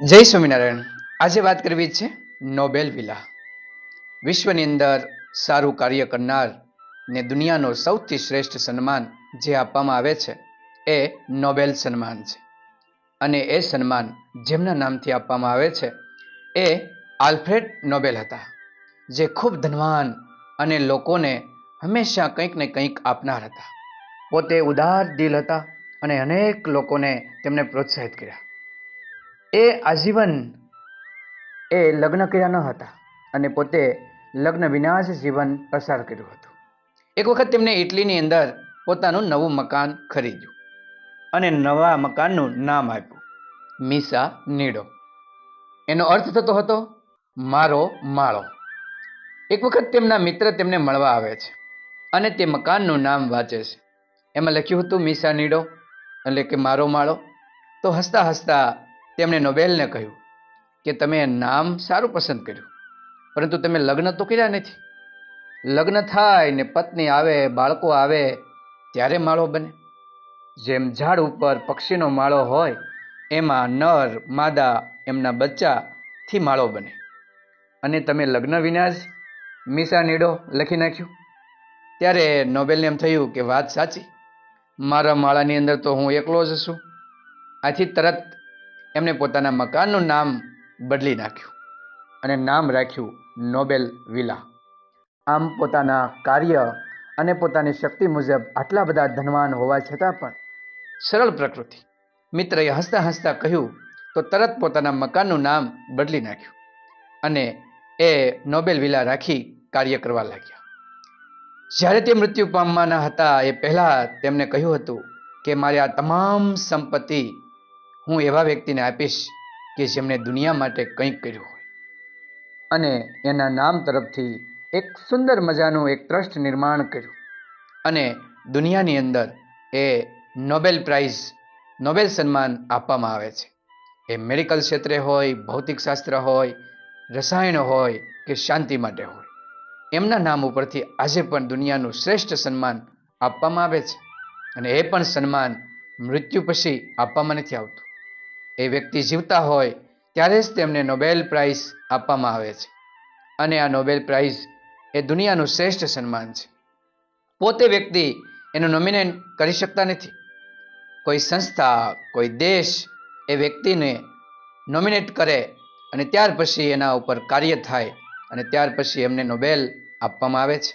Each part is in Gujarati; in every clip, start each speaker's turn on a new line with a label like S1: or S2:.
S1: જય સ્વામિનારાયણ. આજે વાત કરવી છે નોબેલ વિલા. વિશ્વની અંદર સારું કાર્ય કરનાર ને દુનિયાનો સૌથી શ્રેષ્ઠ સન્માન જે આપવામાં આવે છે એ નોબેલ સન્માન છે. અને એ સન્માન જેમના નામથી આપવામાં આવે છે એ આલ્ફ્રેડ નોબેલ હતા, જે ખૂબ ધનવાન અને લોકોને હંમેશા કંઈક ને કંઈક આપનાર હતા. પોતે ઉદાર દિલ હતા અને અનેક લોકોને તેમણે પ્રોત્સાહિત કર્યા. એ આજીવન એ લગ્ન કર્યા ન હતા અને પોતે લગ્ન વિના જીવન પસાર કર્યું હતું. એક વખત તેમણે ઇટલીની અંદર પોતાનું નવું મકાન ખરીદ્યું અને નવા મકાનનું નામ આપ્યું, મીસા નીડો. એનો અર્થ થતો હતો, મારો માળો. એક વખત તેમના મિત્ર તેમને મળવા આવે છે અને તે મકાનનું નામ વાંચે છે. એમાં લખ્યું હતું, મીસા નીડો. એટલે કે, મારો માળો. તો હસતા હસતા તેમણે નોબેલને કહ્યું કે તમે નામ સારું પસંદ કર્યું, પરંતુ તમે લગ્ન તો કર્યા નથી. લગ્ન થાય ને પત્ની આવે, બાળકો આવે, ત્યારે માળો બને. જેમ ઝાડ ઉપર પક્ષીનો માળો હોય, એમાં નર, માદા, એમના બચ્ચાથી માળો બને. અને તમે લગ્ન વિના જ મીસા નીડો લખી નાખ્યું. ત્યારે નોબેલને એમ થયું કે વાત સાચી. મારા માળાની અંદર તો હું એકલો જ છું. આથી તરત એમણે પોતાના મકાનનું નામ બદલી નાખ્યું અને નામ રાખ્યું નોબેલ વિલા. આમ પોતાના કાર્ય અને પોતાની શક્તિ મુજબ આટલા બધા ધનવાન હોવા છતાં પણ સરળ પ્રકૃતિ. મિત્રએ હસતા હસતા કહ્યું, તો તરત પોતાના મકાનનું નામ બદલી નાખ્યું અને એ નોબેલ વિલા રાખી કાર્ય કરવા લાગ્યા. જ્યારે તે મૃત્યુ પામવાના હતા એ પહેલાં તેમને કહ્યું હતું કે, મારે આ તમામ સંપત્તિ હું એવા વ્યક્તિને આપીશ કે જેમણે દુનિયા માટે કંઈક કર્યું હોય. અને એના નામ તરફથી એક સુંદર મજાનું એક ટ્રસ્ટ નિર્માણ કર્યું. અને દુનિયાની અંદર એ નોબેલ પ્રાઇઝ, નોબેલ સન્માન આપવામાં આવે છે. એ મેડિકલ ક્ષેત્રે હોય, ભૌતિક શાસ્ત્ર હોય, રસાયણ હોય કે શાંતિ માટે હોય. એમના નામ ઉપરથી આજે પણ દુનિયાનું શ્રેષ્ઠ સન્માન આપવામાં આવે છે. અને એ પણ સન્માન મૃત્યુ પછી આપવામાં નથી આવતું. એ વ્યક્તિ જીવતા હોય, ત્યારે જ તેમને નોબેલ પ્રાઇઝ આપવામાં આવે છે. અને આ નોબેલ પ્રાઇઝ એ દુનિયાનું શ્રેષ્ઠ સન્માન છે. પોતે વ્યક્તિ એનું નોમિનેટ કરી શકતા નથી. કોઈ સંસ્થા, કોઈ દેશ એ વ્યક્તિને નોમિનેટ કરે અને ત્યાર પછી એના ઉપર કાર્ય થાય અને ત્યાર પછી એમને નોબેલ આપવામાં આવે છે.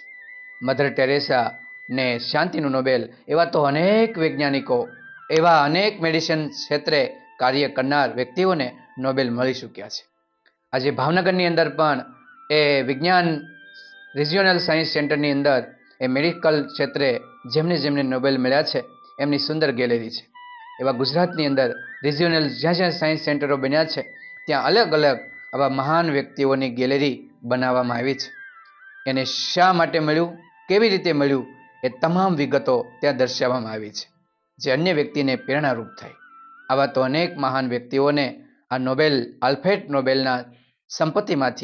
S1: મધર ટેરેસા ને શાંતિનું નોબેલ એવા તો અનેક વૈજ્ઞાનિકો એવા અનેક મેડિસિન ક્ષેત્રે કાર્ય કરનાર વ્યક્તિઓને નોબેલ મળી ચૂક્યા છે. આજે ભાવનગરની અંદર પણ એ વિજ્ઞાન રિજિયોનલ સાયન્સ સેન્ટરની અંદર એ મેડિકલ ક્ષેત્રે જેમને જેમને નોબેલ મળ્યા છે, એમની સુંદર ગેલેરી છે. એવા ગુજરાતની અંદર રિજિયોનલ જ્યાં જ્યાં સાયન્સ સેન્ટરો બન્યા છે, ત્યાં અલગ અલગ આવા મહાન વ્યક્તિઓની ગેલેરી બનાવવામાં આવી છે. એને શા માટે મળ્યું, કેવી રીતે મળ્યું, એ તમામ વિગતો ત્યાં દર્શાવવામાં આવી છે, જે અન્ય વ્યક્તિને પ્રેરણારૂપ થાય. આવા તો અનેક મહાન વ્યક્તિઓને આ નોબેલ આલ્ફ્રેડ નોબેલના સંપત્તિમાંથી